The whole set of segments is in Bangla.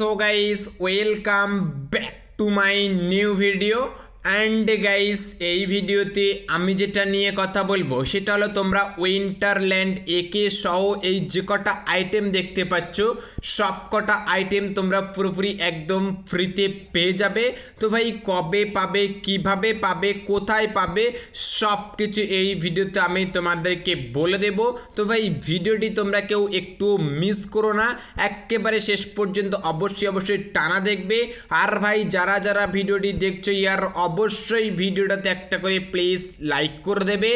So guys, welcome back to my new video. And guys এই ভিডিওতে আমি যেটা নিয়ে কথা বলবো সেটা হলো তোমরা উইন্টারল্যান্ড একে সহ এই যে কটা আইটেম দেখতে পাচ্ছ সব কটা আইটেম তোমরা পুরোপুরি একদম ফ্রিতে পেয়ে যাবে তো ভাই কবে পাবে কিভাবে পাবে কোথায় পাবে সব কিছু এই ভিডিওতে আমি তোমাদেরকে বলে দেব তো ভাই ভিডিওটি তোমরা কেউ একটু মিস করো না একেবারে শেষ পর্যন্ত অবশ্যই অবশ্যই টানা দেখবে আর ভাই যারা যারা ভিডিওটি দেখছো ইয়ার অবশ্যই ভিডিওটাতে একটা করে প্লিজ লাইক করে দেবে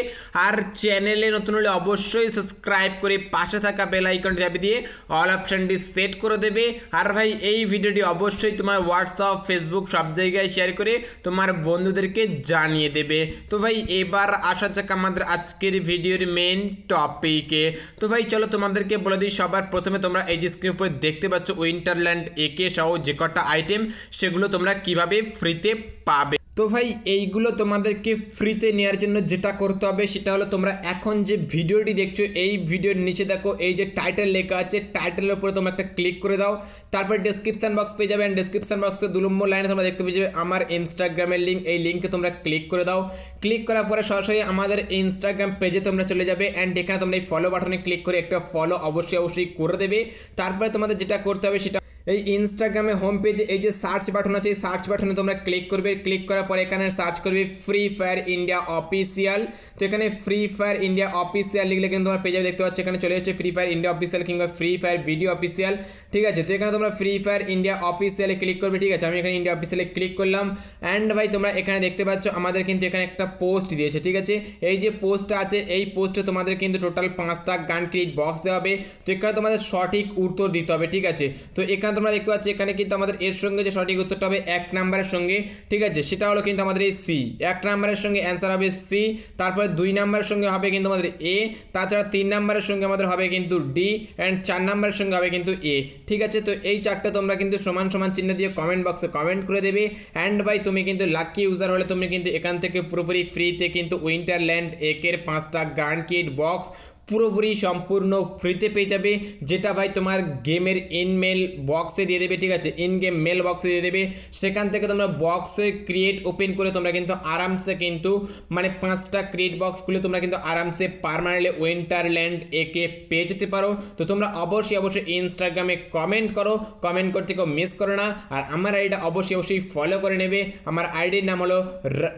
আর চ্যানেলে নতুন হলে অবশ্যই সাবস্ক্রাইব করে পাশে থাকা বেল আইকনটি দিয়ে অল অপশানটি সেট করে দেবে আর ভাই এই ভিডিওটি অবশ্যই তোমার হোয়াটসঅ্যাপ ফেসবুক সব জায়গায় শেয়ার করে তোমার বন্ধুদেরকে জানিয়ে দেবে তো ভাই এবার আসা যাক আমাদের আজকের ভিডিওর মেন টপিকে তো ভাই চলো তোমাদেরকে বলে দিই সবার প্রথমে তোমরা এই যে স্ক্রিন উপরে দেখতে পাচ্ছ উইন্টারল্যান্ড একে সহ যে কটা আইটেম সেগুলো তোমরা কিভাবে ফ্রিতে পাবে তো ভাই এইগুলো তোমাদেরকে ফ্রিতে নেওয়ার জন্য যেটা করতে হবে সেটা হলো তোমরা এখন যে ভিডিওটি দেখছো এই ভিডিওর নিচে দেখো এই যে টাইটেল লেখা আছে টাইটেলের উপরে তোমরা একটা ক্লিক করে দাও তারপর ডিসক্রিপশান বক্স পেয়ে যাবে অ্যান্ড ডিসক্রিপশান বক্সে দুলম্ব লাইনে তোমরা দেখতে পেয়ে যাবে আমার ইনস্টাগ্রামের লিঙ্ক এই লিঙ্কে তোমরা ক্লিক করে দাও ক্লিক করার পরে সরাসরি আমাদের ইনস্টাগ্রাম পেজে তোমরা চলে যাবে অ্যান্ড এখানে তোমরা এই ফলো বাটনে ক্লিক করে একটা ফলো অবশ্যই অবশ্যই করে দেবে তারপরে তোমাদের যেটা করতে হবে সেটা এই ইনস্টাগ্রামে হোম পেজে এই যে সার্চ বাটন আছে এই সার্চ বাটনে তোমরা ক্লিক করবে ক্লিক করার পরে এখানে সার্চ করবে ফ্রি ফায়ার ইন্ডিয়া অফিসিয়াল তো এখানে ফ্রি ফায়ার ইন্ডিয়া অফিসিয়াল লিখলে কিন্তু তোমরা পেজে দেখতে পাচ্ছ এখানে চলে এসেছে ফ্রি ফায়ার ইন্ডিয়া অফিসিয়াল কিংবা ফ্রি ফায়ার ভিডিও অফিসিয়াল ঠিক আছে তো এখানে তোমরা ফ্রি ফায়ার ইন্ডিয়া অফিসিয়ালে ক্লিক করবে ঠিক আছে আমি এখানে ইন্ডিয়া অফিসিয়ালে ক্লিক করলাম অ্যান্ড ভাই তোমরা এখানে দেখতে পাচ্ছ আমাদের কিন্তু এখানে একটা পোস্ট দিয়েছে ঠিক আছে এই যে পোস্টটা আছে এই পোস্টে তোমাদের কিন্তু টোটাল পাঁচটা গান ক্রিয়েট বক্স দেওয়া হবে তো এখানে তোমাদের সঠিক উত্তর দিতে হবে ঠিক আছে তো এখানে এখানে তোমরা দেখতে পাচ্ছি এখানে কিন্তু আমাদের এর সঙ্গে যে সঠিক উত্তরটা হবে এক নাম্বারের সঙ্গে ঠিক আছে সেটা হলো কিন্তু আমাদের এই সি এক নাম্বারের সঙ্গে অ্যান্সার হবে সি তারপরে দুই নাম্বারের সঙ্গে হবে কিন্তু আমাদের এ তাছাড়া তিন নাম্বারের সঙ্গে আমাদের হবে কিন্তু ডি অ্যান্ড চার নাম্বারের সঙ্গে হবে কিন্তু এ ঠিক আছে তো এই চারটা তোমরা কিন্তু সমান সমান চিহ্ন দিয়ে কমেন্ট বক্সে কমেন্ট করে দেবে অ্যান্ড বাই তুমি কিন্তু লাকি ইউজার হলে তুমি কিন্তু এখান থেকে পুরোপুরি ফ্রিতে কিন্তু উইন্টারল্যান্ড একের পাঁচটা গ্রান্ড কিট বক্স পুরোপুরি সম্পূর্ণ ফ্রিতে পেয়ে যাবে যেটা ভাই তোমার গেমের ইনমেল বক্সে দিয়ে দেবে ঠিক আছে ইন গেম মেল বক্সে দিয়ে দেবে সেখান থেকে তোমরা বক্সে ক্রিয়েট ওপেন করে তোমরা কিন্তু আরামসে কিন্তু মানে পাঁচটা ক্রিয়েট বক্স খুলে তোমরা কিন্তু আরামসে পারমানেন্টলি উইন্টারল্যান্ড একে পেয়ে যেতে পারো তো তোমরা অবশ্যই অবশ্যই ইনস্টাগ্রামে কমেন্ট করো কমেন্ট করতে কেউ মিস করো না আর আমার আইডিটা অবশ্যই অবশ্যই ফলো করে নেবে আমার আইডির নাম হলো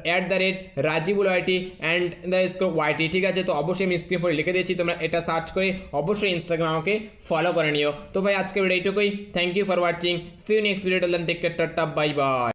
at the rate Rajibul YT and the score YT ঠিক আছে তো অবশ্যই আমি স্ক্রিন লিখে দিয়েছি তোমরা এটা সার্চ করে অবশ্যই ইনস্টাগ্রাম আমাকে ফলো করে নিও তো ভাই আজকে ভিডিও এইটুকুই thank you for watching see you next video take care tata bye bye